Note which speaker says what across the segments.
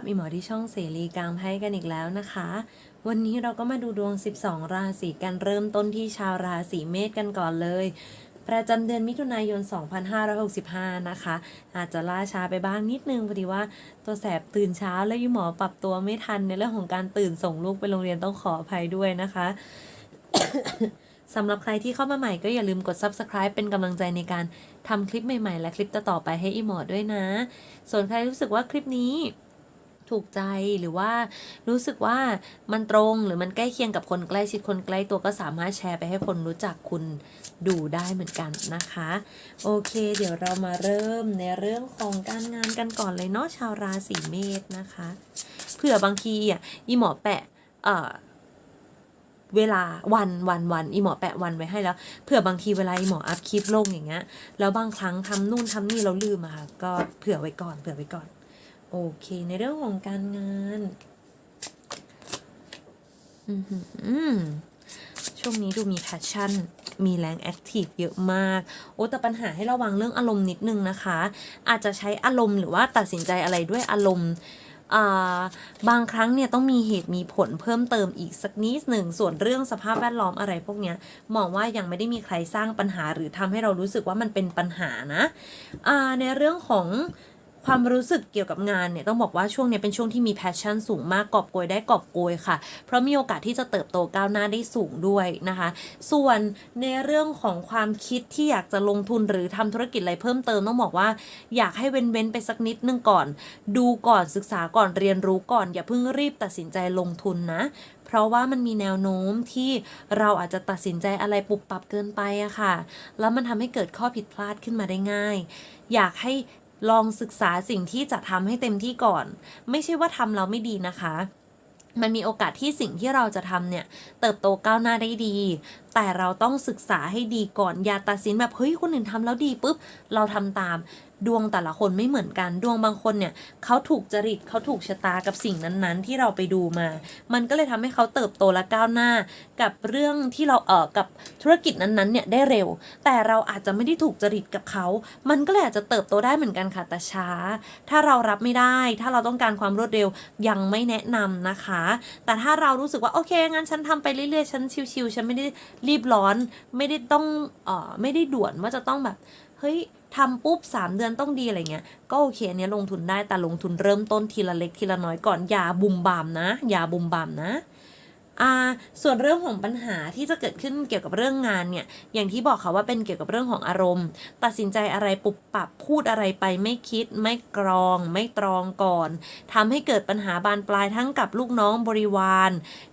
Speaker 1: กับอีหมอที่ช่องเสรีกลางไพ่กันอีกแล้วนะคะ วันนี้เราก็มาดูดวง 12 ราศีกันเริ่มต้นที่ชาวราศีเมษกันก่อนเลย ประจำเดือนมิถุนายน 2565 นะคะ อาจจะล่าช้าไปบ้างนิดนึงพอดีว่าตัวแสบตื่นเช้าแล้วอีหมอปรับตัวไม่ทันในเรื่องของการตื่นส่งลูกไปโรงเรียนต้องขออภัยด้วยนะคะสำหรับใครที่เข้ามาใหม่ก็อย่าลืมกด subscribe เป็นกำลังใจในการทำคลิปใหม่ๆ และคลิปต่อๆไปให้อีหมอด้วยนะ ส่วนใครรู้สึกว่าคลิปนี้ ถูกใจหรือว่ารู้สึกว่ามันตรงหรือมันใกล้เคียงกับคนใกล้ชิดคนใกล้ตัวก็สามารถแชร์ไปให้คนรู้จักคุณดูได้เหมือนกันนะคะ โอเค เดี๋ยวเรามาเริ่มในเรื่องของการงานกันก่อนเลยเนาะชาวราศีเมษนะคะเผื่อบางทีอะอีหมอแปะเอ่อเวลาวันวันวันอีหมอแปะวันไว้ให้แล้วเผื่อบางทีเวลาอีหมออัพคลิปลงอย่างเงี้ยแล้วบางครั้งทำนู่นทำนี่เราลืมอะค่ะก็เผื่อไว้ก่อนเผื่อไว้ก่อน โอเค ในเรื่องของการงานอือหือช่วงนี้ดูมีแพชชั่น มีแรงแอคทีฟเยอะมาก โอ้แต่ปัญหาให้ระวังเรื่องอารมณ์นิดนึงนะคะ อาจจะใช้อารมณ์หรือว่าตัดสินใจอะไรด้วยอารมณ์อ่าบางครั้งเนี่ยต้องมีเหตุมีผลเพิ่มเติมอีกสักนิดหนึ่งส่วนเรื่องสภาพแวดล้อมอะไรพวกเนี้ยมองว่ายังไม่ได้มีใครสร้างปัญหาหรือทำให้เรารู้สึกว่ามันเป็นปัญหานะอ่าในเรื่องของ ความรู้สึกเกี่ยวกับงานเนี่ยต้องบอกว่าช่วงเนี้ยเป็นช่วงที่มีแพชชั่นสูงมากกอบโกยได้กอบโกยค่ะ เพราะมีโอกาสที่จะเติบโตก้าวหน้าได้สูงด้วยนะคะ ส่วนในเรื่องของความคิดที่อยากจะลงทุนหรือทำธุรกิจอะไรเพิ่มเติมต้องบอกว่า อยากให้เว้นๆไปสักนิดนึงก่อน ดูก่อนศึกษาก่อนเรียนรู้ก่อน อย่าเพิ่งรีบตัดสินใจลงทุนนะเพราะว่ามันมีแนวโน้มที่เราอาจจะตัดสินใจอะไรปุบปับเกินไปอะค่ะ แล้วมันทำให้เกิดข้อผิดพลาดขึ้นมาได้ง่าย อยากให้ ลองศึกษาสิ่งที่จะทำให้เต็มที่ก่อน ไม่ใช่ว่าทำแล้วไม่ดีนะคะมันมีโอกาสที่สิ่งที่เราจะทำเนี่ย เติบโตก้าวหน้าได้ดี แต่เราต้องศึกษาให้ดีก่อน อย่าตัดสินแบบ เฮ้ย คนอื่นทำแล้วดีปุ๊บ เราทำตาม ดวงแต่ละคนไม่เหมือนกัน ดวงบางคนเนี่ยเขาถูกจริตเขาถูกชะตากับสิ่งนั้นๆ ที่เราไปดูมา มันก็เลยทำให้เขาเติบโตและก้าวหน้า กับเรื่องที่เราเออกับธุรกิจนั้นๆเนี่ยได้เร็ว แต่เราอาจจะไม่ได้ถูกจริตกับเขา มันก็เลยอาจจะเติบโตได้เหมือนกันค่ะแต่ช้า ถ้าเรารับไม่ได้ ถ้าเราต้องการความรวดเร็วยังไม่แนะนำนะคะ แต่ถ้าเรารู้สึกว่าโอเคงั้นฉันทำไปเรื่อยๆฉันชิวๆฉันไม่ได้รีบร้อน ไม่ได้ต้องเอ่อไม่ได้ด่วนว่าจะต้องแบบเฮ้ย ทำปุ๊บ 3 เดือนต้องดีอะไรเงี้ย ก็โอเคเนี้ยลงทุนได้แต่ลงทุนเริ่มต้นทีละเล็กทีละน้อยก่อนอย่าบุมบามนะ อย่าบุมบามนะอ่าส่วนเรื่องของปัญหาที่จะเกิดขึ้นเกี่ยวกับเรื่องงานเนี่ย อย่างที่บอกค่ะว่าเป็นเกี่ยวกับเรื่องของอารมณ์ ตัดสินใจอะไรปุบปับพูดอะไรไปไม่คิด ไม่กรอง ไม่ตรองก่อนทำให้เกิดปัญหาบานปลายทั้งกับลูกน้องบริวาร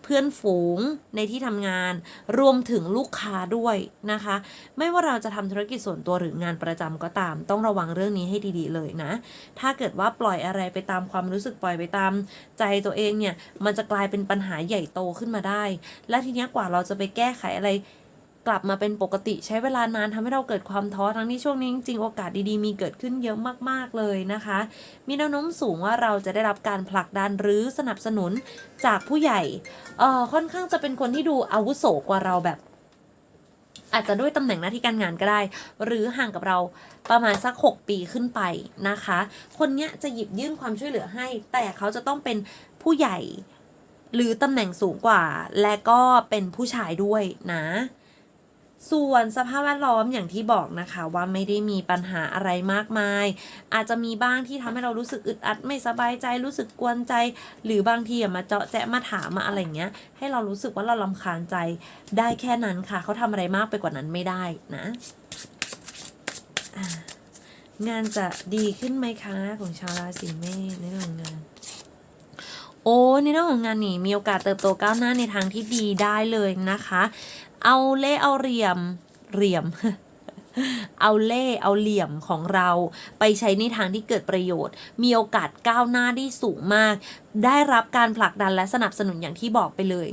Speaker 1: พื่อนฝูงในที่ทำงาน รวมถึงลูกค้าด้วยนะคะ ไม่ว่าเราจะทำธุรกิจส่วนตัวหรืองานประจำก็ตาม ต้องระวังเรื่องนี้ให้ดีๆเลยนะ ถ้าเกิดว่าปล่อยอะไรไปตามความรู้สึกปล่อยไปตาม ใจตัวเองเนี่ยมันจะกลายเป็นปัญหาใหญ่โตขึ้นมาได้ และทีนี้กว่าเราจะไปแก้ไขอะไร กลับมาเป็นปกติใช้เวลานานทำให้เราเกิดความท้อทั้งที่ช่วงนี้จริงๆโอกาสดีๆมีเกิดขึ้นเยอะมากๆเลยนะคะ มีแนวโน้มสูงว่าเราจะได้รับการผลักดันหรือสนับสนุนจากผู้ใหญ่เอ่อค่อนข้างจะเป็นคนที่ดูอาวุโสกว่าเราแบบอาจจะด้วยตำแหน่งหน้าที่การงานก็ได้ หรือห่างกับเราประมาณสัก 6 ปีขึ้นไปนะคะ คนเนี้ยจะหยิบยื่นความช่วยเหลือให้ แต่เขาจะต้องเป็นผู้ใหญ่ หรือตำแหน่งสูงกว่า และก็เป็นผู้ชายด้วยนะ ส่วนสภาพแวดล้อมอย่างที่บอกนะคะว่าไม่ได้มีปัญหาอะไรมากมาย อาจจะมีบ้างที่ทำให้เรารู้สึกอึดอัดไม่สบายใจรู้สึกกวนใจ หรือบางทีอะมาเจาะแจะมาถามมาอะไรเงี้ย ให้เรารู้สึกว่าเราลำคาญใจได้แค่นั้นค่ะ เขาทำอะไรมากไปกว่านั้นไม่ได้นะงานจะดีขึ้นไหมคะ ของชาวราศีเมษในเรื่องงาน โอ้ในเรื่องของงานนี่มีโอกาสเติบโตก้าวหน้าในทางที่ดีได้เลยนะคะ เอาเล่เอาเหลี่ยมเหลี่ยม เอาเล่เอาเหลี่ยมของเราไปใช้ในทางที่เกิดประโยชน์ มีโอกาสก้าวหน้าได้สูงมาก ได้รับการผลักดันและสนับสนุนอย่างที่บอกไปเลย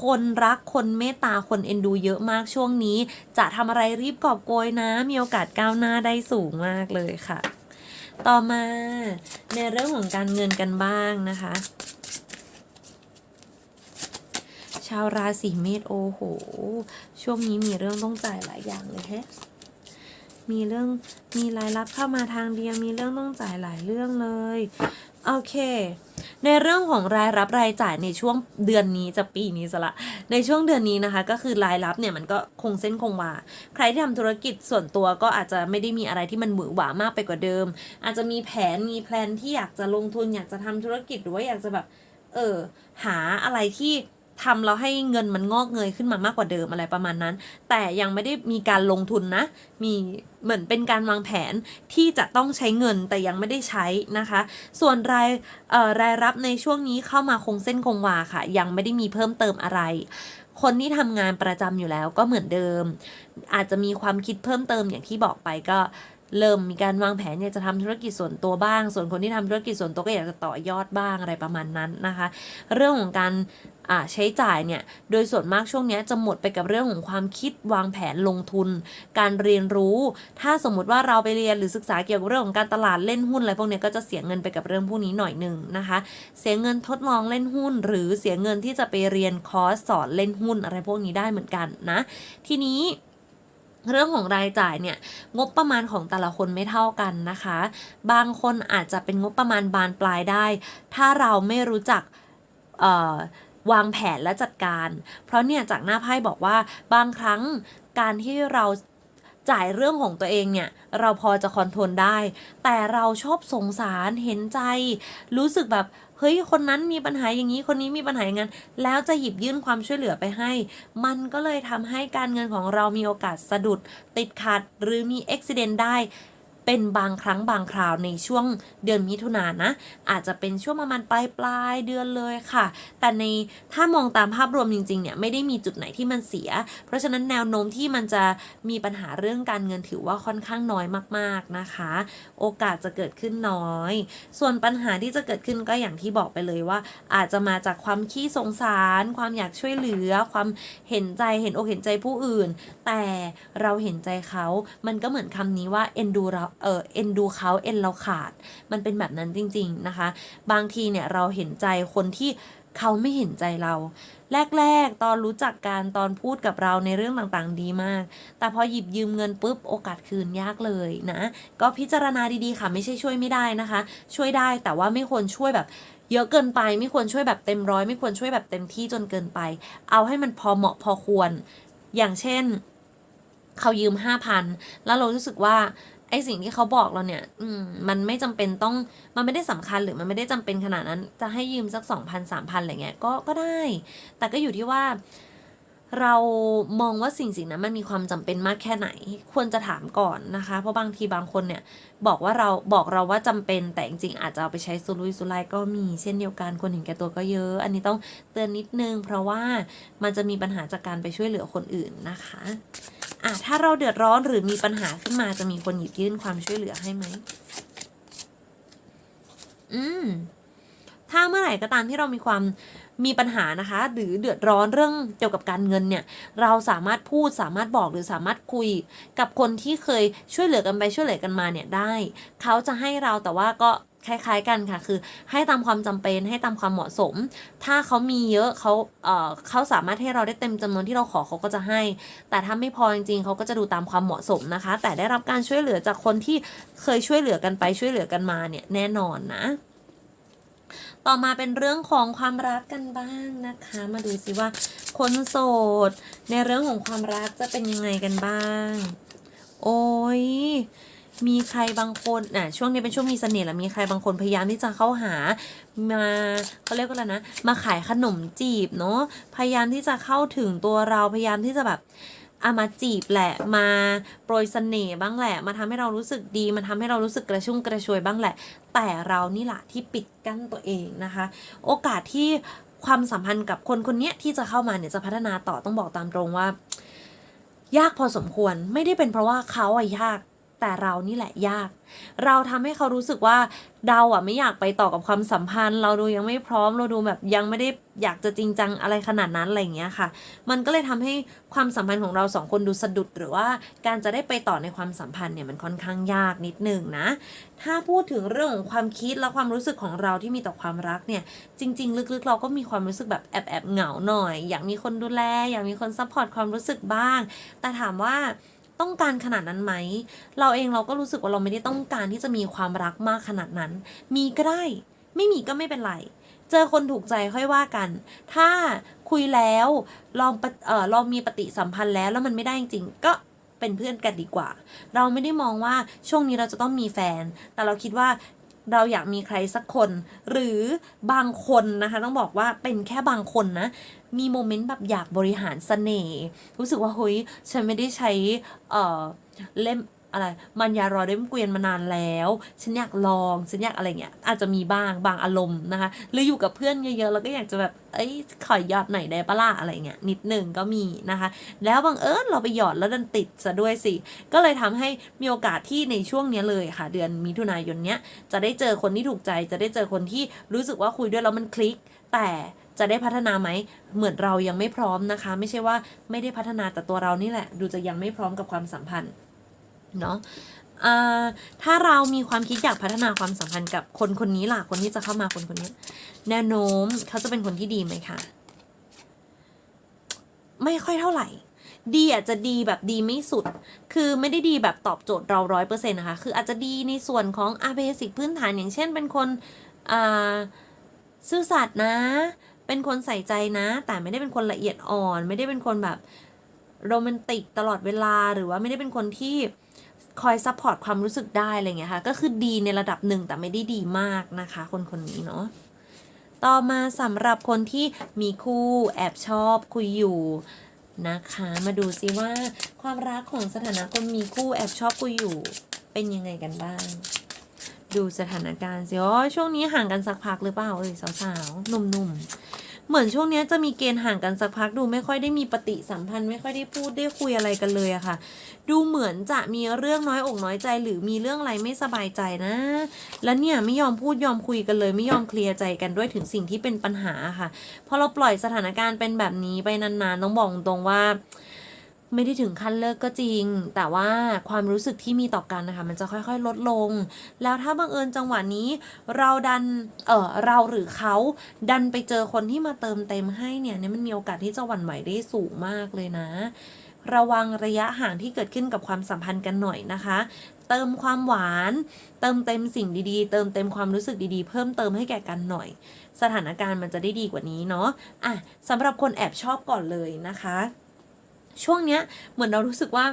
Speaker 1: คนรักคนเมตตาคนเอ็นดูเยอะมากช่วงนี้ จะทำอะไรรีบกอบโกยนะ มีโอกาสก้าวหน้าได้สูงมากเลยค่ะ ต่อมาในเรื่องของการเงินกันบ้างนะคะ ชาวราศีเมษโอ้โห ช่วงนี้มีเรื่องต้องจ่ายหลายอย่างเลยแฮะมีเรื่องมีรายรับเข้ามาทางเดียวมีเรื่องต้องจ่ายหลายเรื่องเลยโอเค ในเรื่องของรายรับรายจ่ายในช่วงเดือนนี้จะปีนี้ซะละ ในช่วงเดือนนี้นะคะ ก็คือรายรับเนี่ยมันก็คงเส้นคงวาใครที่ทำธุรกิจส่วนตัวก็อาจจะไม่ได้มีอะไรที่มันหวือหวามากไปกว่าเดิม อาจจะมีแผนมีแพลนที่อยากจะลงทุนอยากจะทำธุรกิจหรือว่าอยากจะแบบ เออหาอะไรที่ ทำแล้วให้เงินมันงอกเงยขึ้นมามากกว่าเดิมอะไรประมาณนั้น แต่ยังไม่ได้มีการลงทุนนะ มีเหมือนเป็นการวางแผนที่จะต้องใช้เงินแต่ยังไม่ได้ใช้นะคะ ส่วนรายเอ่อรายรับในช่วงนี้เข้ามาคงเส้นคงวาค่ะ ยังไม่ได้มีเพิ่มเติมอะไร คนที่ทำงานประจำอยู่แล้วก็เหมือนเดิม อาจจะมีความคิดเพิ่มเติมอย่างที่บอกไปก็ เริ่มมีการวางแผนอยากจะทำธุรกิจส่วนตัวบ้าง ส่วนคนที่ทำธุรกิจส่วนตัวก็อยากจะต่อยอดบ้างอะไรประมาณนั้นนะคะ เรื่องของการใช้จ่ายเนี่ย โดยส่วนมากช่วงนี้จะหมดไปกับเรื่องของความคิดวางแผนลงทุน การเรียนรู้ ถ้าสมมติว่าเราไปเรียนหรือศึกษาเกี่ยวกับเรื่องของการตลาดเล่นหุ้นอะไรพวกนี้ก็จะเสียเงินไปกับเรื่องพวกนี้หน่อยหนึ่งนะคะ เสียเงินทดลองเล่นหุ้น หรือเสียเงินที่จะไปเรียนคอร์สสอนเล่นหุ้นอะไรพวกนี้ได้เหมือนกันนะ ทีนี้ เรื่องของรายจ่ายเนี่ยงบประมาณของแต่ละคนไม่เท่ากันนะคะ บางคนอาจจะเป็นงบประมาณบานปลายได้ ถ้าเราไม่รู้จักวางแผนและจัดการ เพราะเนี่ยจากหน้าไพ่บอกว่าบางครั้งการที่เราจ่ายเรื่องของตัวเองเนี่ยเราพอจะคอนโทรลได้ แต่เราชอบสงสารเห็นใจ รู้สึกแบบ เฮ้ยคนนั้นมีปัญหาอย่างนี้คนนี้มีปัญหาอย่างนั้นแล้วจะหยิบยื่นความช่วยเหลือไปให้ มันก็เลยทำให้การเงินของเรามีโอกาสสะดุดติดขัด หรือมีอุบิเหตุได้ เป็นบางครั้งบางคราวในช่วงเดือนมิถุนายนนะ อาจจะเป็นช่วงประมาณปลายปลายเดือนเลยค่ะ แต่ในถ้ามองตามภาพรวมจริงๆเนี่ยไม่ได้มีจุดไหนที่มันเสีย เพราะฉะนั้นแนวโน้มที่มันจะมีปัญหาเรื่องการเงินถือว่าค่อนข้างน้อยมากๆนะคะ โอกาสจะเกิดขึ้นน้อย ส่วนปัญหาที่จะเกิดขึ้นก็อย่างที่บอกไปเลยว่า อาจจะมาจากความขี้สงสาร ความอยากช่วยเหลือ ความเห็นใจเห็นอกเห็นใจผู้อื่น แต่เราเห็นใจเขา มันก็เหมือนคำนี้ว่าเอ็นดูเราเออเอ็นดูเขาเอ็นเราขาด มันเป็นแบบนั้นจริง ๆนะคะ บางทีเนี่ยเราเห็นใจคนที่เขาไม่เห็นใจเรา แรก ๆ ตอนรู้จักการตอนพูดกับเราในเรื่องต่างๆ ดีมาก แต่พอหยิบยืมเงินปุ๊บโอกาสคืนยากเลยนะ ก็พิจารณาดีๆค่ะ ไม่ใช่ช่วยไม่ได้นะคะ ช่วยได้แต่ว่าไม่ควรช่วยแบบเยอะเกินไปไม่ควรช่วยแบบเต็มร้อยไม่ควรช่วยแบบเต็มที่จนเกินไป เอาให้มันพอเหมาะพอควร อย่างเช่น เขายืมห้าพันแล้วเรารู้สึกว่า ไอสิ่งที่เขาบอกเราเนี่ย อืม มันไม่จำเป็นต้อง มันไม่ได้สำคัญหรือมันไม่ได้จำเป็นขนาดนั้น จะให้ยืมสักสองพันสามพันอะไรเงี้ย ก็ ก็ได้ แต่ก็อยู่ที่ว่า เรามองว่าสิ่งสิ่งนั้นมันมีความจำเป็นมากแค่ไหน ควรจะถามก่อนนะคะ เพราะบางทีบางคนเนี่ยบอกว่าเราบอกเราว่าจำเป็น แต่จริงๆอาจจะเอาไปใช้สุรุ่ยสุร่ายก็มีเช่นเดียวกันคนเห็นแก่ตัวก็เยอะ อันนี้ต้องเตือนนิดนึง เพราะว่ามันจะมีปัญหาจากการไปช่วยเหลือคนอื่นนะคะอะถ้าเราเดือดร้อนหรือมีปัญหาขึ้นมาจะมีคนหยิบยื่นความช่วยเหลือให้ไหมอืมถ้าเมื่อไหร่ก็ตามที่เรามีความ มีปัญหานะคะ หรือเดือดร้อนเรื่องเกี่ยวกับการเงินเนี่ย เราสามารถพูดสามารถบอกหรือสามารถคุย กับคนที่เคยช่วยเหลือกันไปช่วยเหลือกันมาเนี่ยได้ เขาจะให้เราแต่ว่าก็คล้ายๆกันค่ะ คือให้ตามความจำเป็นให้ตามความเหมาะสม ถ้าเขามีเยอะเขาเอ่อเขาสามารถให้เราได้เต็มจำนวนที่เราขอเขาก็จะให้ แต่ถ้าไม่พอจริงๆเขาก็จะดูตามความเหมาะสมนะคะ แต่ได้รับการช่วยเหลือจากคนที่เคยช่วยเหลือกันไปช่วยเหลือกันมาเนี่ยแน่นอนนะ ต่อมาเป็นเรื่องของความรักกันบ้างนะคะ มาดูสิว่าคนโสด ในเรื่องของความรักจะเป็นยังไงกันบ้าง โอ้ยมีใครบางคนน่ะช่วงนี้เป็นช่วงมีเสน่ห์แล้วมีใครบางคนพยายามที่จะเข้าหามาเขาเรียกว่าอะไรนะ มาขายขนมจีบเนาะพยายามที่จะเข้าถึงตัวเราพยายามที่จะแบบ อามาจีบแหละมาโปรยเสน่ห์บ้างแหละ มาทำให้เรารู้สึกดี มาทำให้เรารู้สึกกระชุ่มกระชวยบ้างแหละ แต่เรานี่แหละที่ปิดกั้นตัวเองนะคะ โอกาสที่ความสัมพันธ์กับคนคนนี้ที่จะเข้ามาเนี่ยจะพัฒนาต่อต้องบอกตามตรงว่า ยากพอสมควรไม่ได้เป็นเพราะว่าเขาอะยาก แต่เรานี่แหละยาก เราทำให้เขารู้สึกว่าเราอะไม่อยากไปต่อกับความสัมพันธ์ เราดูยังไม่พร้อมเราดูแบบยังไม่ได้อยากจะจริงจังอะไรขนาดนั้นอะไรอย่างเงี้ยค่ะ มันก็เลยทำให้ความสัมพันธ์ของเราสองคนดูสะดุดหรือว่าการจะได้ไปต่อในความสัมพันธ์เนี่ยมันค่อนข้างยากนิดนึงนะ ถ้าพูดถึงเรื่องของความคิดและความรู้สึกของเราที่มีต่อความรักเนี่ยจริง ๆ ลึกๆ เราก็มีความรู้สึกแบบแอบแอบๆเหงาหน่อย อยากมีคนดูแล อยากมีคนซัพพอร์ตความรู้สึกบ้าง แต่ถามว่า ต้องการขนาดนั้นไหม เราเองเราก็รู้สึกว่าเราไม่ได้ต้องการที่จะมีความรักมากขนาดนั้น มีก็ได้ ไม่มีก็ไม่เป็นไร เจอคนถูกใจค่อยว่ากัน ถ้าคุยแล้วลองเออลองมีปฏิสัมพันธ์แล้วแล้วมันไม่ได้จริงก็เป็นเพื่อนกันดีกว่า เราไม่ได้มองว่าช่วงนี้เราจะต้องมีแฟน แต่เราคิดว่าเราอยากมีใครสักคน หรือบางคนนะคะ ต้องบอกว่าเป็นแค่บางคนนะ มีโมเมนต์แบบอยากบริหารเสน่ห์รู้สึกว่าเฮ้ยฉันไม่ได้ใช้เอ่อเล่มอะไรมันยารอเล่มเกวียนมานานแล้ว ฉันอยากลอง ฉันอยากอะไรเงี้ย อาจจะมีบ้างบางอารมณ์นะคะ หรืออยู่กับเพื่อนเยอะๆ แล้วก็อยากจะแบบ เอ้ย ขอหยอดหน่อยได้ปะล่ะอะไรเงี้ยนิดหนึ่งก็มีนะคะ แล้วบังเอิญเราไปหยอดแล้วดันติดซะด้วยสิ ก็เลยทำให้มีโอกาสที่ในช่วงนี้เลยค่ะ เดือนมิถุนายนเนี้ย จะได้เจอคนที่ถูกใจ จะได้เจอคนที่รู้สึกว่าคุยด้วยแล้วมันคลิก แต่ จะได้พัฒนาไหมเหมือนเรายังไม่พร้อมนะคะ ไม่ใช่ว่าไม่ได้พัฒนาแต่ตัวเรานี่แหละ ดูจะยังไม่พร้อมกับความสัมพันธ์เนาะถ้าเรามีความคิดอยากพัฒนาความสัมพันธ์กับคนคนนี้ล่ะคนที่จะเข้ามาคนคนนี้ แนวโน้มเขาจะเป็นคนที่ดีไหมคะไม่ค่อยเท่าไหร่ ดีอาจจะดีแบบดีไม่สุด คือไม่ได้ดีแบบตอบโจทย์เราร้อยเปอร์เซ็นต์นะคะ คืออาจจะดีในส่วนของอาเบสิกพื้นฐานอย่างเช่นเป็นคนซื่อสัตย์นะ เป็นคนใส่ใจนะ แต่ไม่ได้เป็นคนละเอียดอ่อน ไม่ได้เป็นคนแบบโรแมนติกตลอดเวลาหรือว่าไม่ได้เป็นคนที่คอยซัพพอร์ตความรู้สึกได้อะไรเงี้ยค่ะ ก็คือดีในระดับหนึ่งแต่ไม่ได้ดีมากนะคะ คนคนนี้เนาะต่อมาสำหรับคนที่มีคู่แอบชอบคุยอยู่นะคะ มาดูซิว่าความรักของสถานะคนมีคู่แอบชอบคุยอยู่ เป็นยังไงกันบ้าง ดูสถานการณ์สิอ๋อช่วงนี้ห่างกันสักพักหรือเปล่าเอ่ยสาวๆหนุ่มๆ เหมือนช่วงนี้จะมีเกณฑ์ห่างกันสักพักดูไม่ค่อยได้มีปฏิสัมพันธ์ไม่ค่อยได้พูดได้คุยอะไรกันเลยอะค่ะ ดูเหมือนจะมีเรื่องน้อยอกน้อยใจ หรือมีเรื่องอะไรไม่สบายใจนะ แล้วเนี่ยไม่ยอมพูดยอมคุยกันเลย ไม่ยอมเคลียร์ใจกันด้วยถึงสิ่งที่เป็นปัญหาค่ะพอเราปล่อยสถานการณ์เป็นแบบนี้ไปนานๆต้องบอกตรงว่า ไม่ได้ถึงขั้นเลิกก็จริง แต่ว่าความรู้สึกที่มีต่อกันนะคะ มันจะค่อยๆ ลดลง แล้วถ้าบังเอิญจังหวะนี้ เราดันเออเราหรือเขาดันไปเจอคนที่มาเติมเต็มให้เนี่ยเนี่ยมันมีโอกาสที่จะหวั่นไหวได้สูงมากเลยนะ ระวังระยะห่างที่เกิดขึ้นกับความสัมพันธ์กันหน่อยนะคะ เติมความหวาน เติมเต็มสิ่งดีๆ เติมเต็มความรู้สึกดีๆ เพิ่มเติมให้แก่กันหน่อย สถานการณ์มันจะได้ดีกว่านี้เนาะอะสำหรับคนแอบชอบก่อนเลยนะคะ ช่วงเนี้ยเหมือนเรารู้สึกว่า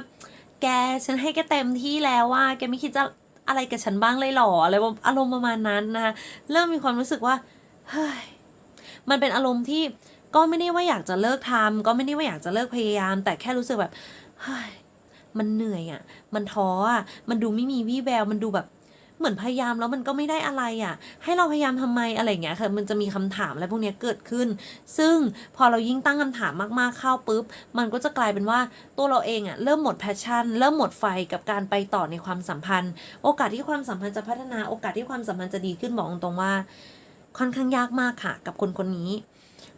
Speaker 1: แกฉันให้แกเต็มที่แล้วว่า แกไม่คิดจะอะไรกับฉันบ้างเลยหรออะไรอารมณ์ประมาณนั้นนะคะเริ่มมีความรู้สึกว่าเฮ้ยมันเป็นอารมณ์ที่ก็ไม่ได้ว่าอยากจะเลิกทำก็ไม่ได้ว่าอยากจะเลิกพยายาม แต่แค่รู้สึกแบบเฮ้ยมันเหนื่อยอะ่ะ มันท้ออะ มันดูไม่มีวี่แวว มันดูแบบ เหมือนพยายามแล้วมันก็ไม่ได้อะไรอะ ให้เราพยายามทำไมอะไรเงี้ยค่ะมันจะมีคำถามอะไรพวกนี้เกิดขึ้น ซึ่งพอเรายิ่งตั้งคำถามมากๆเข้าปุ๊บ มันก็จะกลายเป็นว่าตัวเราเองอะเริ่มหมดแพชชั่น เริ่มหมดไฟกับการไปต่อในความสัมพันธ์ โอกาสที่ความสัมพันธ์จะพัฒนาโอกาสที่ความสัมพันธ์จะดีขึ้นบอกตรงว่าค่อนข้างยากมากค่ะ กับคนคนนี้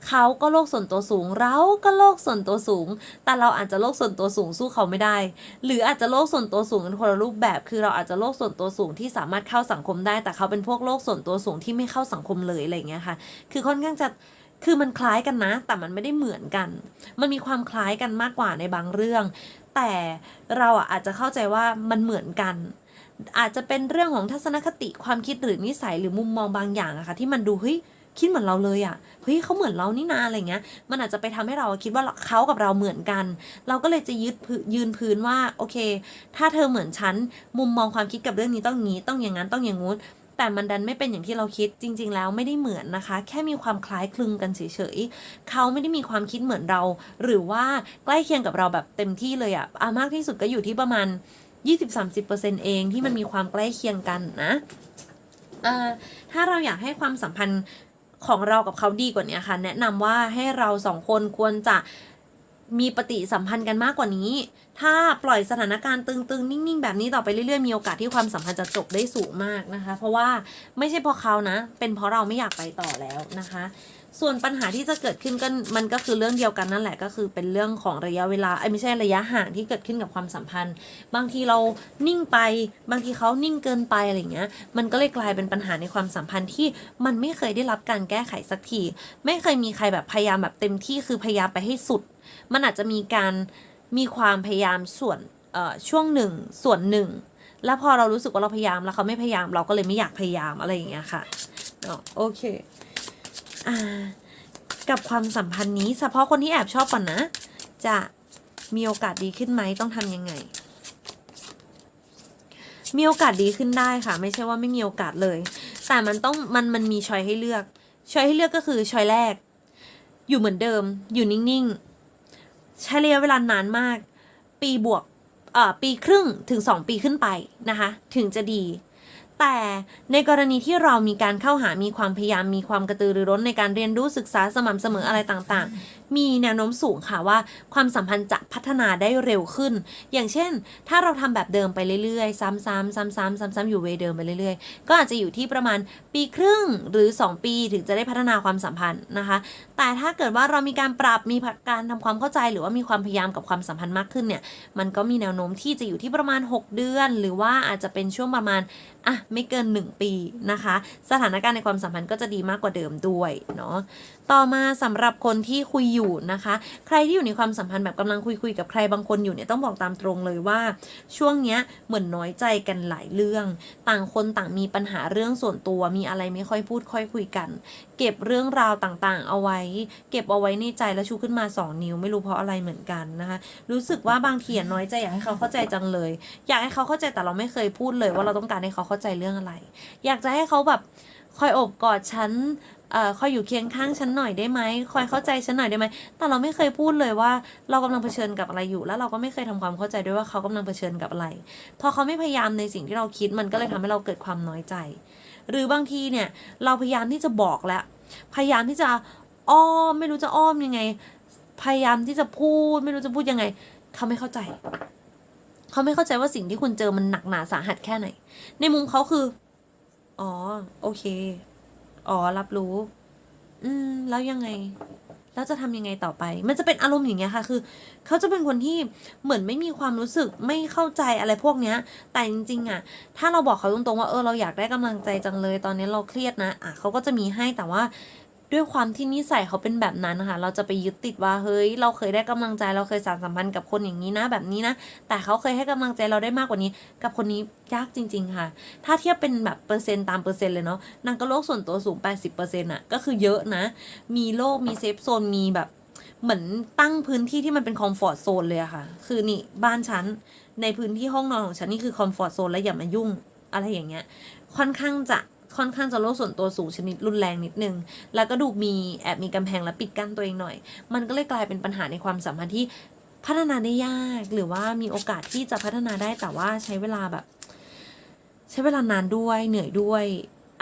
Speaker 1: เขาก็โลกส่วนตัวสูง เราก็โลกส่วนตัวสูง แต่เราอาจจะโลกส่วนตัวสูงสู้เขาไม่ได้ หรืออาจจะโลกส่วนตัวสูงกันคนละรูปแบบ คือเราอาจจะโลกส่วนตัวสูงที่สามารถเข้าสังคมได้ แต่เขาเป็นพวกโลกส่วนตัวสูงที่ไม่เข้าสังคมเลยอะไรเงี้ยค่ะ คือค่อนข้างจะคือมันคล้ายกันนะ แต่มันไม่ได้เหมือนกัน มันมีความคล้ายกันมากกว่าในบางเรื่อง แต่เราอะอาจจะเข้าใจว่ามันเหมือนกัน อาจจะเป็นเรื่องของทัศนคติความคิดหรือนิสัยหรือมุมมองบางอย่างอะค่ะที่มันดูเฮ้ย คิดเหมือนเราเลยอะเฮ้ยเขาเหมือนเรานี่นาอะไรเงี้ย มันอาจจะไปทำให้เราคิดว่าเขากับเราเหมือนกัน เราก็เลยจะยึดพื้นยืนพื้นว่าโอเค ถ้าเธอเหมือนฉันมุมมองความคิดกับเรื่องนี้ต้องงี้ต้องอย่างนั้นต้องอย่างงู้นแต่มันดันไม่เป็นอย่างที่เราคิดจริง ๆ แล้วไม่ได้เหมือนนะคะ แค่มีความคล้ายคลึงกันเฉยๆเขาไม่ได้มีความคิดเหมือนเรา หรือว่าใกล้เคียงกับเราแบบเต็มที่เลยอะอะมากที่สุดก็อยู่ที่ประมาณ 20-30%เองที่มันมีความใกล้เคียงกันนะถ้าเราอยากให้ความสัมพันธ์ ของเรากับเขาดีกว่านี้ค่ะ แนะนำว่าให้เราสองคนควรจะมีปฏิสัมพันธ์กันมากกว่านี้ ถ้าปล่อยสถานการณ์ตึงๆ นิ่งๆ แบบนี้ต่อไปเรื่อยๆ มีโอกาสที่ความสัมพันธ์จะจบได้สูงมากนะคะ เพราะว่าไม่ใช่เพราะเขานะ เป็นเพราะเราไม่อยากไปต่อแล้วนะคะ ส่วนปัญหาที่จะเกิดขึ้นก็มันก็คือเรื่องเดียวกันนั่นแหละก็คือเป็นเรื่องของระยะเวลาไอ้ไม่ใช่ระยะห่างที่เกิดขึ้นกับความสัมพันธ์ บางทีเรานิ่งไป บางทีเขานิ่งเกินไปอะไรเงี้ย มันก็เลยกลายเป็นปัญหาในความสัมพันธ์ที่มันไม่เคยได้รับการแก้ไขสักทีไม่เคยมีใครแบบพยายามแบบเต็มที่คือพยายามไปให้สุด มันอาจจะมีการมีความพยายามส่วนเอ่อช่วงหนึ่งส่วนหนึ่งแล้วพอเรารู้สึกว่าเราพยายามแล้วเขาไม่พยายามเราก็เลยไม่อยากพยายามอะไรอย่างเงี้ยค่ะโอเค อ่ากับความสัมพันธ์นี้เฉพาะคนที่แอบชอบก่อนนะ จะมีโอกาสดีขึ้นไหมต้องทำยังไง มีโอกาสดีขึ้นได้ค่ะ ไม่ใช่ว่าไม่มีโอกาสเลย แต่มันต้องมันมันมีชอยให้เลือกชอยให้เลือกก็คือชอยแรก อยู่เหมือนเดิม อยู่นิ่งๆ ใช้ระยะเวลานานมาก ปีบวกเอ่อปีครึ่งถึงสองปีขึ้นไปนะคะ ถึงจะดี แต่ในกรณีที่เรามีการเข้าหามีความพยายามมีความกระตือรือร้นในการเรียนรู้ศึกษาสม่ำเสมออะไรต่างๆมีแนวโน้มสูงค่ะว่าความสัมพันธ์จะพัฒนาได้เร็วขึ้น อย่างเช่น ถ้าเราทำแบบเดิมไปเรื่อยๆ ซ้ำๆซ้ำๆซ้ำๆอยู่เวเดิมไปเรื่อยๆ ก็อาจจะอยู่ที่ประมาณปีครึ่งหรือ 2 ปีถึงจะได้พัฒนาความสัมพันธ์นะคะ แต่ถ้าเกิดว่าเรามีการปรับมีการทำความเข้าใจหรือว่ามีความพยายามกับความสัมพันธ์มากขึ้นเนี่ยมันก็มีแนวโน้มที่จะอยู่ที่ประมาณ 6 เดือน หรือว่าอาจจะเป็นช่วงประมาณอะไม่เกิน 1 ปีนะคะ สถานการณ์ในความสัมพันธ์ก็จะดีมากกว่าเดิมด้วยเนาะต่อมาสำหรับคนที่คุยอยู่นะคะ ใครที่อยู่ในความสัมพันธ์แบบกำลังคุยคุยๆกับใครบางคนอยู่เนี่ยต้องบอกตามตรงเลยว่า ช่วงเนี้ยเหมือนน้อยใจกันหลายเรื่อง ต่างคนต่างมีปัญหาเรื่องส่วนตัวมีอะไรไม่ค่อยพูดค่อยคุยกัน เก็บเรื่องราวต่างๆ เอาไว้ เก็บเอาไว้ในใจแล้วชูขึ้นมาสองนิ้วไม่รู้เพราะอะไรเหมือนกันนะคะ รู้สึกว่าบางทีอะน้อยใจอยากให้เขาเข้าใจจังเลย อยากให้เขาเข้าใจแต่เราไม่เคยพูดเลยว่าเราต้องการให้เขาเข้าใจเรื่องอะไร อยากจะให้เขาแบบคอยอบกอดฉัน คอยอยู่เคียงข้างฉันหน่อยได้ไหมคอยเข้าใจฉันหน่อยได้ไหมแต่เราไม่เคยพูดเลยว่าเรากำลังเผชิญกับอะไรอยู่ แล้วเราก็ไม่เคยทำความเข้าใจด้วยว่าเขากำลังเผชิญกับอะไร พอเขาไม่พยายามในสิ่งที่เราคิดมันก็เลยทำให้เราเกิดความน้อยใจ หรือบางทีเนี่ยเราพยายามที่จะบอกแล้ว พยายามที่จะอ้อมไม่รู้จะอ้อมยังไง พยายามที่จะพูด ไม่รู้จะพูดยังไง เขาไม่เข้าใจ เขาไม่เข้าใจว่าสิ่งที่คุณเจอมันหนักหนาสาหัสแค่ไหน ในมุมเขาคือ อ๋อ โอเค อ๋อรับรู้ อืม แล้วยังไง แล้วจะทำยังไงต่อไป มันจะเป็นอารมณ์อย่างเงี้ยค่ะ คือ เขาจะเป็นคนที่เหมือนไม่มีความรู้สึกไม่เข้าใจอะไรพวกเนี้ย แต่จริงๆ อะ ถ้าเราบอกเขาตรงๆว่าเออเราอยากได้กำลังใจจังเลย ตอนนี้เราเครียดนะ อะเขาก็จะมีให้แต่ว่า ด้วยความที่นิสัยเขาเป็นแบบนั้นนะคะเราจะไปยึดติดว่าเฮ้ย เราเคยได้กำลังใจเราเคยสานสัมพันธ์กับคนอย่างนี้นะแบบนี้นะ แต่เขาเคยให้กำลังใจเราได้มากกว่านี้ กับคนนี้ยากจริง ๆ ค่ะ ถ้าเทียบเป็นแบบเปอร์เซ็นต์ตามเปอร์เซ็นต์เลยเนาะนางก็โลกส่วนตัวสูง 80%อะก็คือเยอะนะ มีโลกมีเซฟโซนมีแบบเหมือนตั้งพื้นที่ที่มันเป็นคอมฟอร์ตโซนเลยอะค่ะ คือนี่บ้านฉันในพื้นที่ห้องนอนของฉันนี่คือคอมฟอร์ตโซนแล้วอย่ามายุ่งอะไรอย่างเงี้ย ค่อนข้างจะ ค่อนข้างจะโลกส่วนตัวสูงชนิดรุนแรงนิดนึง แล้วก็ดูมีแอบมีกำแพงและปิดกั้นตัวเองหน่อย มันก็เลยกลายเป็นปัญหาในความสัมพันธ์ที่พัฒนาได้ยากหรือว่ามีโอกาสที่จะพัฒนาได้แต่ว่าใช้เวลาแบบ ใช้เวลานานด้วยเหนื่อยด้วย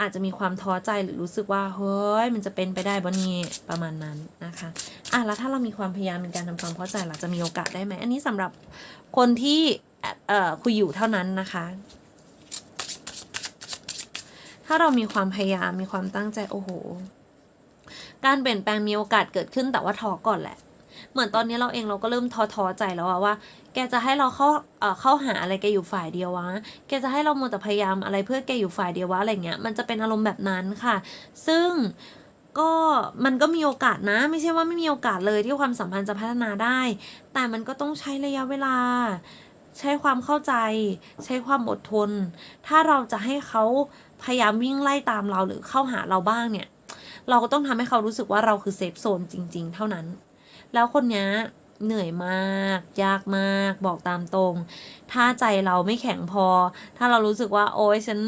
Speaker 1: อาจจะมีความท้อใจหรือรู้สึกว่าเฮ้ยมันจะเป็นไปได้บ่นี่ประมาณนั้นนะคะอะแล้วถ้าเรามีความพยายามในการทำความเข้าใจเราจะมีโอกาสได้ไหมอันนี้สำหรับคนที่เอ่อคุยอยู่เท่านั้นนะคะ ถ้าเรามีความพยายามมีความตั้งใจโอ้โห การเปลี่ยนแปลงมีโอกาสเกิดขึ้นแต่ว่าท้อก่อนแหละ เหมือนตอนนี้เราเองเราก็เริ่มท้อท้อใจแล้วอะว่า แกจะให้เราเข้าเอ่อเข้าหาอะไรแกอยู่ฝ่ายเดียววะ แกจะให้เราโมวแต่พยายามอะไรเพื่อแกอยู่ฝ่ายเดียววะอะไรเงี้ย มันจะเป็นอารมณ์แบบนั้นค่ะ ซึ่งก็มันก็มีโอกาสนะ ไม่ใช่ว่าไม่มีโอกาสเลยที่ความสัมพันธ์จะพัฒนาได้ แต่มันก็ต้องใช้ระยะเวลา ใช้ความเข้าใจ ใช้ความอดทน ถ้าเราจะให้เขา พยายามวิ่งไล่ตามเราหรือเข้าหาเราบ้างเนี่ย เราก็ต้องทำให้เขารู้สึกว่าเราคือเซฟโซนจริง ๆ เท่านั้น แล้วคนเนี้ยเหนื่อยมาก ยากมาก บอกตามตรง ถ้าใจเราไม่แข็งพอ ถ้าเรารู้สึกว่า โอ๊ยฉัน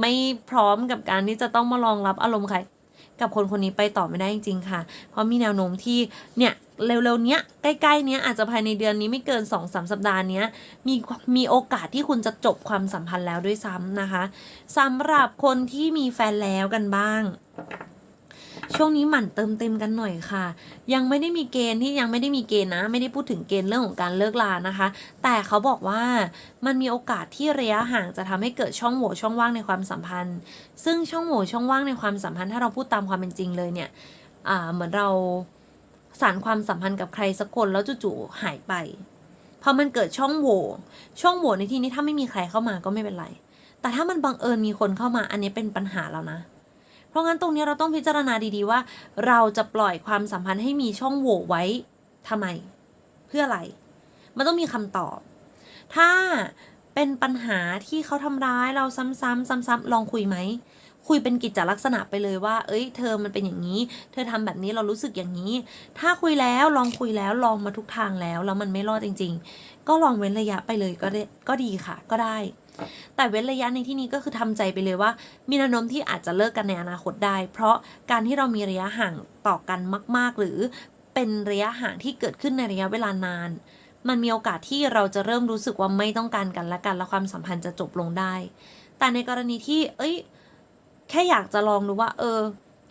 Speaker 1: ไม่พร้อมกับการที่จะต้องมารองรับอารมณ์ใคร กับคนคนนี้ไปต่อไม่ได้จริงๆค่ะ เพราะมีแนวโน้มที่เนี่ยเร็วๆเนี้ยใกล้ๆเนี้ยอาจจะภายในเดือนนี้ไม่เกิน2อสสัปดาห์เนี้ยมีมีโอกาสที่คุณจะจบความสัมพันธ์แล้วด้วยซ้ำนะคะสำหรับคนที่มีแฟนแล้วกันบ้าง ช่วงนี้หมั่นเติมเต็มกันหน่อยค่ะ ยังไม่ได้มีเกณฑ์ที่ยังไม่ได้มีเกณฑ์นะ ไม่ได้พูดถึงเกณฑ์เรื่องของการเลิกลานะคะ แต่เขาบอกว่ามันมีโอกาสที่ระยะห่างจะทำให้เกิดช่องโหว่ช่องว่างในความสัมพันธ์ ซึ่งช่องโหว่ช่องว่างในความสัมพันธ์ถ้าเราพูดตามความเป็นจริงเลยเนี่ยเหมือนเราสารความสัมพันธ์กับใครสักคนแล้วจู่ๆหายไปพอมันเกิดช่องโหว่ช่องโหว่ในที่นี้ถ้าไม่มีใครเข้ามาก็ไม่เป็นไร แต่ถ้ามันบังเอิญมีคนเข้ามาอันนี้เป็นปัญหาแล้วนะ เพราะงั้นตรงนี้เราต้องพิจารณาดีๆว่า เราจะปล่อยความสัมพันธ์ให้มีช่องโหว่ไว้ทำไม เพื่ออะไร มันต้องมีคำตอบ ถ้าเป็นปัญหาที่เขาทำร้ายเราซ้ำๆซ้ำๆลองคุยไหมคุยเป็นกิจลักษณะไปเลยว่า เอ้ย เธอมันเป็นอย่างนี้ เธอทำแบบนี้เรารู้สึกอย่างนี้ ถ้าคุยแล้วลองคุยแล้วลองมาทุกทางแล้ว แล้วมันไม่รอดจริง ๆ ก็ลองเว้นระยะไปเลยก็ได้ก็ดีค่ะ ก็ได้ แต่เว้นระยะในที่นี้ก็คือทำใจไปเลยว่า มีแนวโน้มที่อาจจะเลิกกันในอนาคตได้ เพราะการที่เรามีระยะห่างต่อกันมาก ๆ หรือเป็นระยะห่างที่เกิดขึ้นในระยะเวลานาน มันมีโอกาสที่เราจะเริ่มรู้สึกว่าไม่ต้องการกันและกันและความสัมพันธ์จะจบลงได้ แต่ในกรณีที่ เอ้ย แค่อยากจะลองดูว่า เออ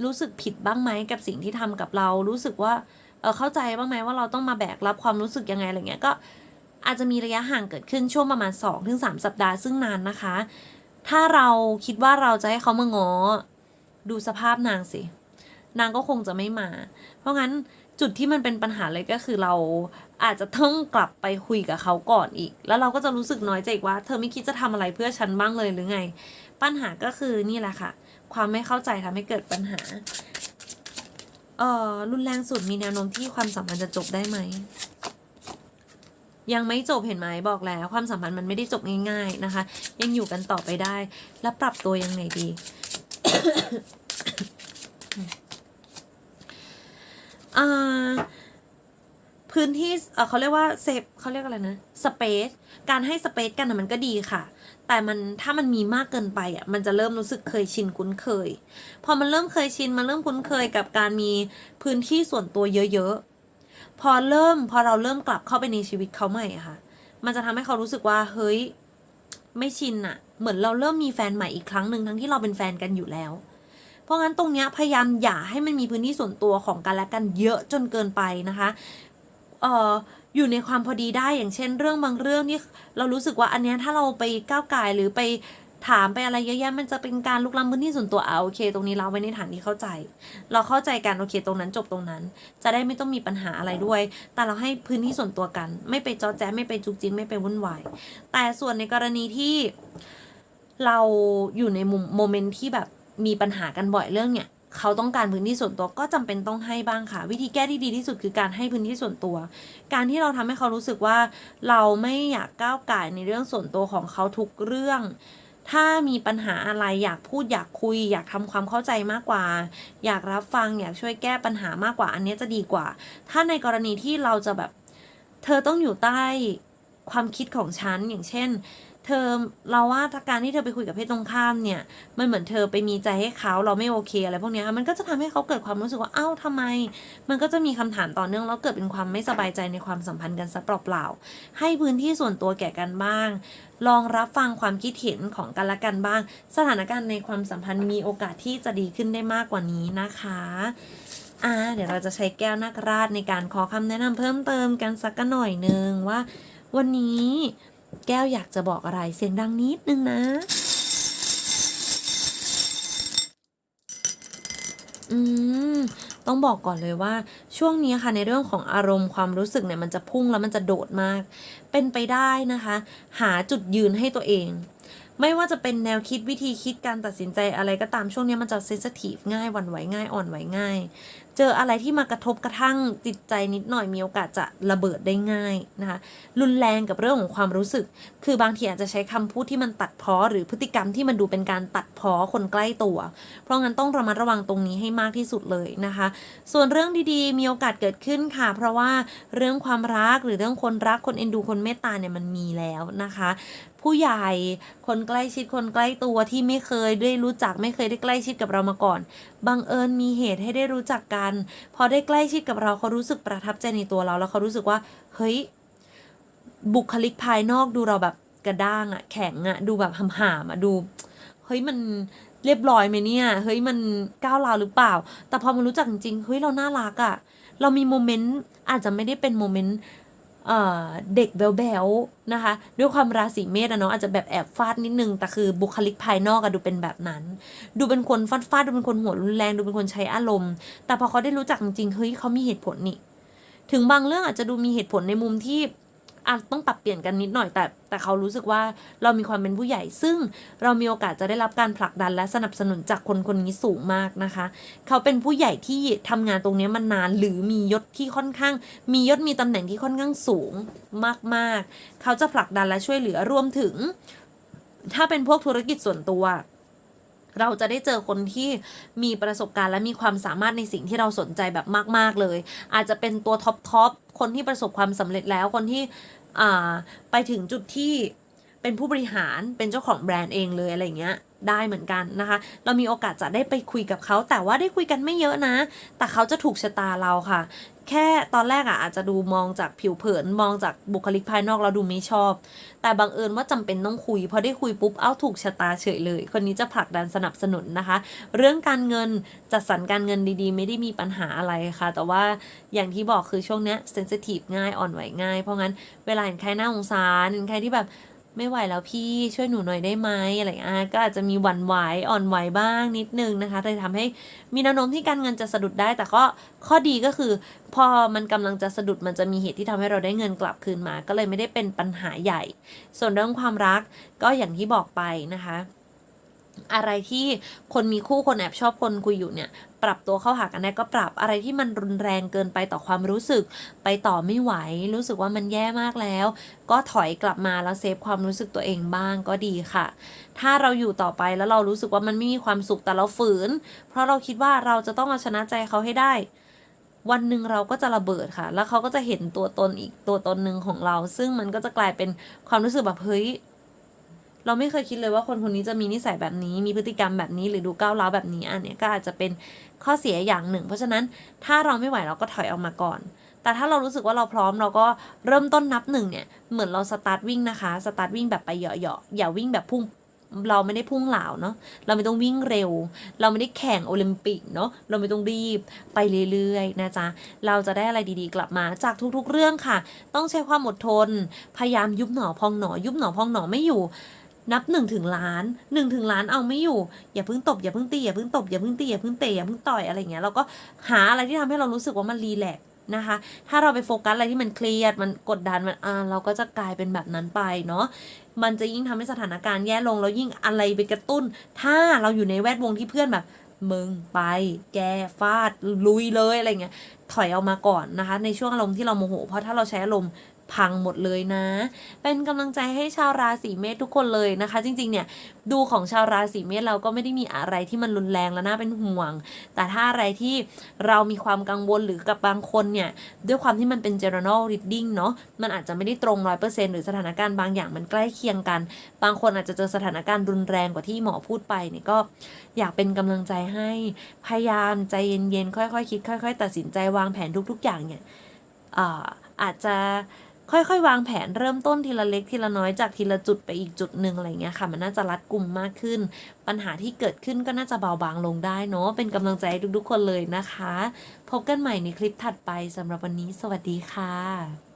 Speaker 1: รู้สึกผิดบ้างไหมกับสิ่งที่ทำกับเรา รู้สึกว่า เออเข้าใจบ้างไหมว่าเราต้องมาแบกรับความรู้สึกยังไงอะไรเงี้ยก็ อาจจะมีระยะห่างเกิดขึ้นช่วงประมาณ2อถึงสสัปดาห์ซึ่งนานนะคะ ถ้าเราคิดว่าเราจะให้เขามางอ ดูสภาพนางสิ นางก็คงจะไม่มา เพราะงั้นจุดที่มันเป็นปัญหาเลยก็คือเราอาจจะต้องกลับไปคุยกับเขาก่อนอีก แล้วเราก็จะรู้สึกน้อยใจอีกว่า เธอไม่คิดจะทำอะไรเพื่อฉันบ้างเลยหรือไง ปัญหาก็คือนี่แหละค่ะ ความไม่เข้าใจทำให้เกิดปัญหา เอ่อรุนแรงสุดมีแนวโน้มที่ความสัมพันธ์จะจบได้ไหม ยังไม่จบเห็นไหมบอกแล้ว ความสัมพันธ์มันไม่ได้จบง่ายๆนะคะ ยังอยู่กันต่อไปได้ แล้วปรับตัวยังไงดี พื้นที่เขาเรียกว่าเซฟเขาเรียกอะไรนะสเปซการให้สเปซกันมันก็ดีค่ะแต่มันถ้ามันมีมากเกินไปอะมันจะเริ่มรู้สึกเคยชินคุ้นเคย พอมันเริ่มเคยชินมันเริ่มคุ้นเคยกับการมีพื้นที่ส่วนตัวเยอะ พอเริ่มพอเราเริ่มกลับเข้าไปในชีวิตเขาใหม่อะค่ะ มันจะทำให้เขารู้สึกว่าเฮ้ยไม่ชินอะเหมือนเราเริ่มมีแฟนใหม่อีกครั้งหนึ่งทั้งที่เราเป็นแฟนกันอยู่แล้ว เพราะงั้นตรงเนี้ยพยายามอย่าให้มันมีพื้นที่ส่วนตัวของกันและกันเยอะจนเกินไปนะคะเอ่ออยู่ในความพอดีได้อย่างเช่น เรื่องบางเรื่องนี่เรารู้สึกว่าอันเนี้ยถ้าเราไปก้าวไก่ายหรือไป ถามไปอะไรเยอะแยะมันจะเป็นการลุกล้ำพื้นที่ส่วนตัวเอาโอเค ตรงนี้เราไว้ในฐานที่เข้าใจ เราเข้าใจกันโอเค ตรงนั้นจบตรงนั้น จะได้ไม่ต้องมีปัญหาอะไรด้วย แต่เราให้พื้นที่ส่วนตัวกัน ไม่ไปจอแจ๊ไม่ไปจุกจิกไม่ไปวุ่นวายแต่ส่วนในกรณีที่เราอยู่ในมุมโมเมนต์ที่แบบมีปัญหากันบ่อยเรื่องเนี่ยเขาต้องการพื้นที่ส่วนตัวก็จำเป็นต้องให้บ้างค่ะ วิธีแก้ที่ดีที่สุดคือการให้พื้นที่ส่วนตัว การที่เราทำให้เขารู้สึกว่า เราไม่อยากก้าวไก่ในเรื่องส่วนตัวของเขาทุกเรื่อง ถ้ามีปัญหาอะไรอยากพูดอยากคุย อยากทำความเข้าใจมากกว่า อยากรับฟังอยากช่วยแก้ปัญหามากกว่า อันนี้จะดีกว่า ถ้าในกรณีที่เราจะแบบ เธอต้องอยู่ใต้ความคิดของฉันอย่างเช่น เธอเราว่าการที่เธอไปคุยกับเพศตรงข้ามเนี่ย มันเหมือนเธอไปมีใจให้เขาเราไม่โอเคอะไรพวกนี้มันก็จะทำให้เขาเกิดความรู้สึกว่าเอ้าวทำไม มันก็จะมีคำถามต่อเนื่องแล้วเกิดเป็นความไม่สบายใจในความสัมพันธ์กันซะเปล่าๆให้พื้นที่ส่วนตัวแก่กันบ้าง ลองรับฟังความคิดเห็นของกันและกันบ้าง สถานการณ์ในความสัมพันธ์มีโอกาสที่จะดีขึ้นได้มากกว่านี้นะคะอ่าเดี๋ยวเราจะใช้แก้วนักราชในการขอคำแนะนำเพิ่มเติมกันสักหน่อยนึงว่า วันนี้ แก้วอยากจะบอกอะไรเสียงดังนิดนึงนะ อืม ต้องบอกก่อนเลยว่า ช่วงนี้ค่ะในเรื่องของอารมณ์ความรู้สึกเนี่ยมันจะพุ่งแล้วมันจะโดดมาก เป็นไปได้นะคะ หาจุดยืนให้ตัวเอง ไม่ว่าจะเป็นแนวคิดวิธีคิดการตัดสินใจอะไรก็ตามช่วงนี้มันจะเซนสทีฟง่ายหวั่นไหวง่ายอ่อนไหวง่าย เจออะไรที่มากระทบกระทั่งจิตใจนิดหน่อยมีโอกาสจะระเบิดได้ง่ายนะคะรุนแรงกับเรื่องของความรู้สึก คือบางทีอาจจะใช้คำพูดที่มันตัดพ้อหรือพฤติกรรมที่มันดูเป็นการตัดพ้อคนใกล้ตัว เพราะงั้นต้องระมัดระวังตรงนี้ให้มากที่สุดเลยนะคะ ส่วนเรื่องดีๆ มีโอกาสเกิดขึ้นค่ะ เพราะว่าเรื่องความรักหรือเรื่องคนรักคนเอ็นดูคนเมตตาเนี่ยมันมีแล้วนะคะ ผู้ใหญ่ คนใกล้ชิดคนใกล้ตัวที่ไม่เคยได้รู้จักไม่เคยได้ใกล้ชิดกับเรามาก่อน บังเอิญมีเหตุให้ได้รู้จักกัน พอได้ใกล้ชิดกับเราเขารู้สึกประทับใจในตัวเราแล้วเขารู้สึกว่า เฮ้ย บุคลิกภายนอกดูเราแบบกระด้างอะแข็งอะดูแบบห่ามๆอะดู เฮ้ยมันเรียบร้อยไหมเนี่ย เฮ้ยมันก้าวร้าวหรือเปล่า แต่พอมันรู้จักจริงๆ เฮ้ยเราน่ารักอะเรามีโมเมนต์อาจจะไม่ได้เป็นโมเมนต์ เด็กแบ๊วๆนะคะ ด้วยความราศีเมษอะเนาะอาจจะแบบแอบฟาดนิดนึง แต่คือบุคลิกภายนอกอะดูเป็นแบบนั้น ดูเป็นคนฟาดฟาดดูเป็นคนหัวรุนแรงดูเป็นคนใช้อารมณ์ แต่พอเขาได้รู้จักจริงๆเฮ้ยเขามีเหตุผลนี่ ถึงบางเรื่องอาจจะดูมีเหตุผลในมุมที่ อาจต้องปรับเปลี่ยนกันนิดหน่อยแต่ แต่เขารู้สึกว่าเรามีความเป็นผู้ใหญ่ ซึ่งเรามีโอกาสจะได้รับการผลักดันและสนับสนุนจากคนคนนี้สูงมากนะคะ เขาเป็นผู้ใหญ่ที่ทำงานตรงนี้มานานหรือมียศที่ค่อนข้าง มียศมีตำแหน่งที่ค่อนข้างสูงมากๆ เขาจะผลักดันและช่วยเหลือรวมถึง ถ้าเป็นพวกธุรกิจส่วนตัวเราจะได้เจอคนที่มีประสบการณ์และมีความสามารถในสิ่งที่เราสนใจแบบมาก ๆ เลย อาจจะเป็นตัวท็อปทอปคนที่ประสบความสำเร็จแล้วคนที่ ไปถึงจุดที่เป็นผู้บริหารเป็นเจ้าของแบรนด์เองเลยอะไรเงี้ยได้เหมือนกันนะคะ เรามีโอกาสจะได้ไปคุยกับเขา แต่ว่าได้คุยกันไม่เยอะนะ แต่เขาจะถูกชะตาเราค่ะ แค่ตอนแรกอะอาจจะดูมองจากผิวเผินมองจากบุคลิกภายนอกเราดูไม่ชอบ แต่บังเอิญว่าจำเป็นต้องคุยพอได้คุยปุ๊บเอ้าถูกชะตาเฉยเลย คนนี้จะผลักดันสนับสนุนนะคะ เรื่องการเงินจัดสรรการเงินดีๆ ไม่ได้มีปัญหาอะไรค่ะ แต่ว่าอย่างที่บอกคือช่วงเนี้ยเซนซิทีฟง่ายอ่อนไหวง่าย เพราะงั้นเวลาเห็นใครหน่าสงสารเห็นใครที่แบบ ไม่ไหวแล้วพี่ช่วยหนูหน่อยได้ไหมอะไรอย่างเงี้ยก็อาจจะมีหวั่นไหวอ่อนไหวบ้างนิดนึงนะคะเลยทำให้มีแนวโน้มที่การเงินจะสะดุดได้ แต่ก็ข้อดีก็คือ พอมันกำลังจะสะดุดมันจะมีเหตุที่ทำให้เราได้เงินกลับคืนมา ก็เลยไม่ได้เป็นปัญหาใหญ่ ส่วนเรื่องความรักก็อย่างที่บอกไปนะคะอะไรที่คนมีคู่คนแอบชอบคนคุยอยู่เนี่ย ปรับตัวเข้าหากันได้ก็ปรับอะไรที่มันรุนแรงเกินไปต่อความรู้สึก ไปต่อไม่ไหว รู้สึกว่ามันแย่มากแล้ว ก็ถอยกลับมาแล้วเซฟความรู้สึกตัวเองบ้างก็ดีค่ะ ถ้าเราอยู่ต่อไปแล้วเรารู้สึกว่ามันไม่มีความสุขแต่เราฝืน เพราะเราคิดว่าเราจะต้องเอาชนะใจเขาให้ได้วันหนึ่งเราก็จะระเบิดค่ะ แล้วเขาก็จะเห็นตัวตนอีกตัวตนหนึ่งของเรา ซึ่งมันก็จะกลายเป็นความรู้สึกแบบเฮ้ย เราไม่เคยคิดเลยว่าคนคนนี้จะมีนิสัยแบบนี้ มีพฤติกรรมแบบนี้หรือดูก้าวร้าวแบบนี้ อันเนี้ยก็อาจจะเป็นข้อเสียอย่างหนึ่ง เพราะฉะนั้นถ้าเราไม่ไหวเราก็ถอยออกมาก่อน แต่ถ้าเรารู้สึกว่าเราพร้อมเราก็เริ่มต้นนับหนึ่งเนี่ยเหมือนเราสตาร์ทวิ่งนะคะสตาร์ทวิ่งแบบไปเหยาะๆอย่าวิ่งแบบพุ่งเราไม่ได้พุ่งเหลาเนาะ เราไม่ต้องวิ่งเร็ว เราไม่ได้แข่งโอลิมปิกเนาะ เราไม่ต้องรีบไปเรื่อยๆนะจ๊ะ เราจะได้อะไรดีๆกลับมาจากทุกๆเรื่องค่ะ ต้องใช้ความอดทน พยายามยุบหนอพองหนอ ยุบหนอพองหนอไม่อยู่ นับหนึ่งถึงล้านหนึ่งถึงล้านเอาไม่อยู่ อย่าเพิ่งตบอย่าเพิ่งตีอย่าเพิ่งตบอย่าเพิ่งตีอย่าเพิ่งเตะอย่าเพิ่งต่อยอะไรเงี้ยเราก็หาอะไรที่ทำให้เรารู้สึกว่ามันรีแลกนะคะ ถ้าเราไปโฟกัสอะไรที่มันเครียดมันกดดันมันอ่าเราก็จะกลายเป็นแบบนั้นไปเนาะมันจะยิ่งทำให้สถานการณ์แย่ลงแล้วยิ่งอะไรไปกระตุ้น ถ้าเราอยู่ในแวดวงที่เพื่อนแบบมึงไป แกฟาดลุยเลยอะไรเงี้ยถอยออกมาก่อนนะคะ ในช่วงอารมณ์ที่เราโมโห เพราะถ้าเราใช้อารมณ์ พังหมดเลยนะ เป็นกำลังใจให้ชาวราศีเมษทุกคนเลยนะคะ จริงๆเนี่ยดูของชาวราศีเมษเราก็ไม่ได้มีอะไรที่มันรุนแรงและน่าเป็นห่วง แต่ถ้าอะไรที่เรามีความกังวลหรือกับบางคนเนี่ยด้วยความที่มันเป็น general reading เนาะมันอาจจะไม่ได้ตรงร้อยเปอร์เซ็นหรือสถานการณ์บางอย่างมันใกล้เคียงกัน บางคนอาจจะเจอสถานการณ์รุนแรงกว่าที่หมอพูดไปเนี่ยก็อยากเป็นกำลังใจให้พยายามใจเย็นๆค่อยๆคิดค่อย ๆ ตัดสินใจวางแผนทุกๆอย่างเนี่ยออาจจะ ค่อยๆ วางแผนเริ่มต้นทีละเล็กทีละน้อยจากทีละจุดไปอีกจุดหนึ่งอะไรเงี้ยค่ะ มันน่าจะรัดกลุ่มมากขึ้น ปัญหาที่เกิดขึ้นก็น่าจะเบาบางลงได้เนาะเป็นกำลังใจให้ทุกๆคนเลยนะคะ พบกันใหม่ในคลิปถัดไปสำหรับวันนี้ สวัสดีค่ะ